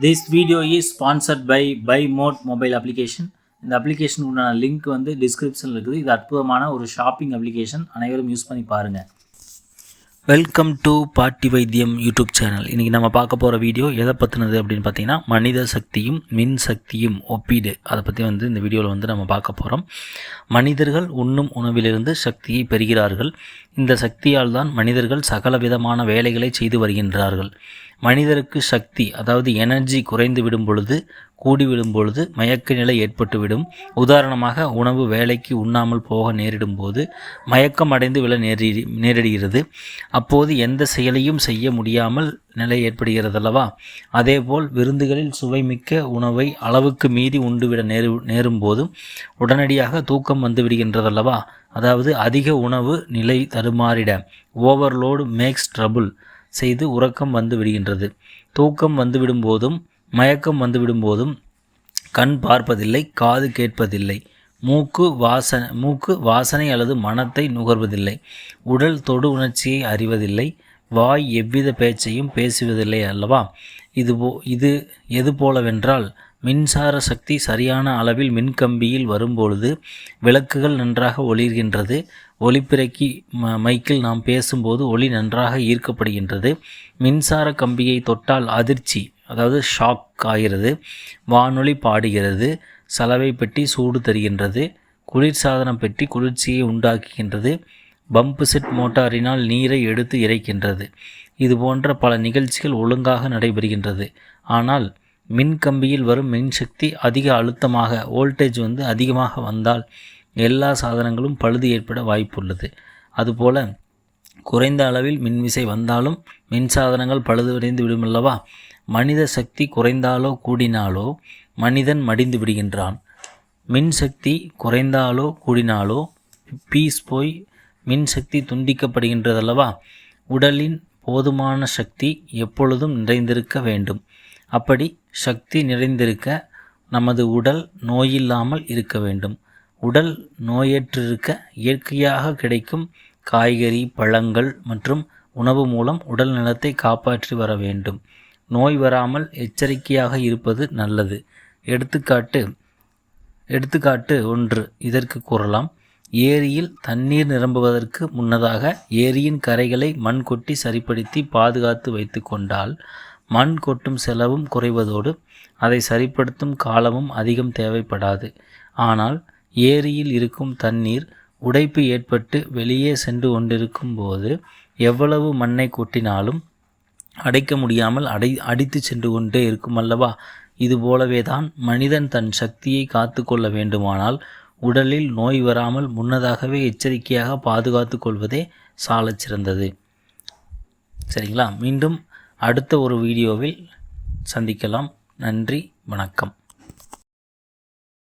This video is sponsored by by Mode mobile application இந்த அப்ளிகேஷனுக்கு உண்டான லிங்க் வந்து டிஸ்கிரிப்ஷனில் இருக்குது. இது அற்புதமான ஒரு ஷாப்பிங் அப்ளிகேஷன் அனைவரும் யூஸ் பண்ணி பாருங்கள் வெல்கம் டு பாட்டி வைத்தியம் யூடியூப் சேனல் இன்றைக்கி நம்ம பார்க்க போகிற வீடியோ எதை பற்றினது அப்படின்னு பார்த்தீங்கன்னா மனித சக்தியும் மின் சக்தியும் ஒப்பீடு. அதை பற்றி வந்து இந்த வீடியோவில் வந்து நம்ம பார்க்க போகிறோம் மனிதர்கள் உண்ணும் உணவிலிருந்து சக்தியை பெறுகிறார்கள். இந்த சக்தியால் தான் மனிதர்கள் சகல விதமான வேலைகளை செய்து வருகின்றார்கள். மனிதருக்கு சக்தி அதாவது எனர்ஜி குறைந்து விடும் பொழுது கூடிவிடும் பொழுது மயக்க நிலை ஏற்பட்டுவிடும். உதாரணமாக உணவு வேலைக்கு உண்ணாமல் போக நேரிடும் போது மயக்கம் அடைந்து விழ நேரி நேரிடுகிறது. அப்போது எந்த செயலையும் செய்ய முடியாமல் நிலை ஏற்படுகிறது அல்லவா அதேபோல் விருந்துகளில் சுவைமிக்க உணவை அளவுக்கு மீறி உண்டுவிட நேரு நேரும் போதும் உடனடியாக தூக்கம் வந்து விடுகின்றதல்லவா? அதாவது அதிக உணவு நிலை தடுமாறிட ஓவர்லோடு மேக்ஸ் ட்ரபுள் செய்து உறக்கம் வந்து விடுகின்றது. தூக்கம் வந்துவிடும் போதும் மயக்கம் வந்துவிடும் போதும் கண் பார்ப்பதில்லை காது கேட்பதில்லை. மூக்கு வாசனை மூக்கு வாசனை அல்லது மனத்தை நுகர்வதில்லை. உடல் தொடு உணர்ச்சியை அறிவதில்லை. வாய் எவ்வித பேச்சையும் பேசுவதில்லை அல்லவா? இது போ இது எது போலவென்றால் மின்சார சக்தி சரியான அளவில் மின்கம்பியில் வரும்பொழுது விளக்குகள் நன்றாக ஒளிர்கின்றது. ஒளிப்பிறக்கி ம மைக்கில் நாம் பேசும்போது ஒளி நன்றாக ஈர்க்கப்படுகின்றது. மின்சார கம்பியை தொட்டால் அதிர்ச்சி அதாவது ஷாக் ஆகிறது வானொலி பாடுகிறது சலவை பெட்டி சூடு தருகின்றது குளிர்சாதனம் பெட்டி குளிர்ச்சியை உண்டாக்குகின்றது பம்பு செட் மோட்டாரினால் நீரை எடுத்து இறைக்கின்றது. இது போன்ற பல நிகழ்ச்சிகள் ஒழுங்காக நடைபெறுகின்றது. ஆனால் மின் கம்பியில் வரும் மின்சக்தி அதிக அழுத்தமாக வோல்டேஜ் வந்து அதிகமாக வந்தால் எல்லா சாதனங்களும் பழுது ஏற்பட வாய்ப்புள்ளது. அதுபோல் குறைந்த அளவில் மின்விசை வந்தாலும் மின் சாதனங்கள் விடுமல்லவா? மனித சக்தி குறைந்தாலோ கூடினாலோ மனிதன் மடிந்து விடுகின்றான். மின்சக்தி குறைந்தாலோ கூடினாலோ பீஸ் போய் மின்சக்தி துண்டிக்கப்படுகின்றதல்லவா? உடலின் போதுமான சக்தி எப்பொழுதும் நிறைந்திருக்க வேண்டும். அப்படி சக்தி நிறைந்திருக்க நமது உடல் நோயில்லாமல் இருக்க வேண்டும். உடல் நோயற்றிருக்க இயற்கையாக கிடைக்கும் காய்கறி பழங்கள் மற்றும் உணவு மூலம் உடல் நலத்தை காப்பாற்றி வர வேண்டும். நோய் வராமல் எச்சரிக்கையாக இருப்பது நல்லது. எடுத்துக்காட்டு எடுத்துக்காட்டு ஒன்று இதற்கு கூறலாம். ஏரியில் தண்ணீர் நிரம்புவதற்கு முன்னதாக ஏரியின் கரைகளை மண் கொட்டி சரிப்படுத்தி பாதுகாத்து வைத்து கொண்டால் மண் கொட்டும் செலவும் குறைவதோடு அதை சரிப்படுத்தும் காலமும் அதிகம் தேவைப்படாது. ஆனால் ஏரியில் இருக்கும் தண்ணீர் உடைப்பு ஏற்பட்டு வெளியே சென்று கொண்டிருக்கும் போது எவ்வளவு மண்ணை கொட்டினாலும் அடைக்க முடியாமல் அடை அடித்து சென்று கொண்டே இருக்கும் அல்லவா? இதுபோலவே தான் மனிதன் தன் சக்தியை காத்து கொள்ள வேண்டுமானால் உடலில் நோய் வராமல் முன்னதாகவே எச்சரிக்கையாக பாதுகாத்து கொள்வதே சாலச் சிறந்தது. சரிங்களா? மீண்டும் அடுத்த ஒரு வீடியோவில் சந்திக்கலாம். நன்றி வணக்கம்.